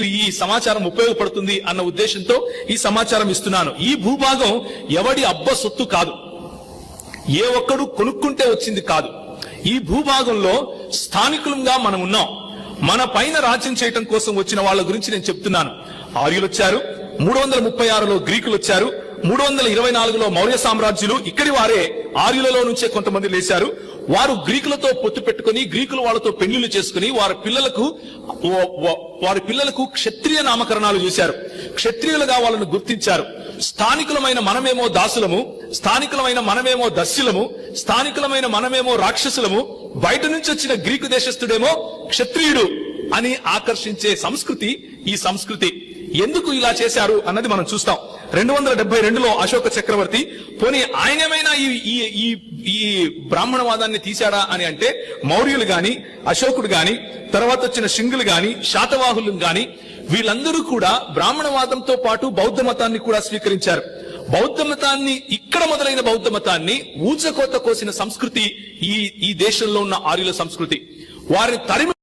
మీకు ఈ సమాచారం ఉపయోగపడుతుంది అన్న ఉద్దేశంతో ఈ సమాచారం ఇస్తున్నాను. ఈ భూభాగం ఎవడి అబ్బ సొత్తు కాదు. ఏ ఒక్కడు కొనుక్కుంటే వచ్చింది కాదు. ఈ భూభాగంలో స్థానికులంగా మనం ఉన్నాం. మన పైన రాజ్యం చేయటం కోసం వచ్చిన వాళ్ళ గురించి నేను చెప్తున్నాను. ఆర్యులు వచ్చారు మూడు వందల ముప్పై ఆరులో గ్రీకులు వచ్చారు మూడు వందల ఇరవై నాలుగులో మౌర్య సామ్రాజ్యులు ఇక్కడి వారే ఆర్యులలో నుంచే కొంతమంది లేశారు. వారు గ్రీకులతో పొత్తు పెట్టుకుని గ్రీకులు వాళ్ళతో పెళ్ళిళ్ళు చేసుకుని వారి పిల్లలకు వారి పిల్లలకు క్షత్రియ నామకరణాలు చేశారు. క్షత్రియులుగా వాళ్ళను గుర్తించారు. స్థానికులమైన మనమేమో దాసులము స్థానికులమైన మనమేమో దస్యులము స్థానికులమైన మనమేమో రాక్షసులము బయట నుంచి వచ్చిన గ్రీకు దేశస్థుడేమో క్షత్రియుడు అని ఆకర్షించే సంస్కృతి ఈ సంస్కృతి ఎందుకు ఇలా చేశారు అన్నది మనం చూస్తాం. రెండు వందల డెబ్బై రెండులో అశోక చక్రవర్తి పోనీ ఆయనమైనా ఈ ఈ ఈ బ్రాహ్మణవాదాన్ని తీశాడా అని అంటే మౌర్యులు గాని అశోకుడు గాని తర్వాత వచ్చిన శింగులు గాని శాతవాహులు గాని వీళ్ళందరూ కూడా బ్రాహ్మణవాదంతో పాటు బౌద్ధ మతాన్ని కూడా స్వీకరించారు. బౌద్ధ మతాన్ని ఇక్కడ మొదలైన బౌద్ధ మతాన్ని ఊచకోత కోసిన సంస్కృతి ఈ ఈ దేశంలో ఉన్న ఆర్యుల సంస్కృతి. వారిని తరిమి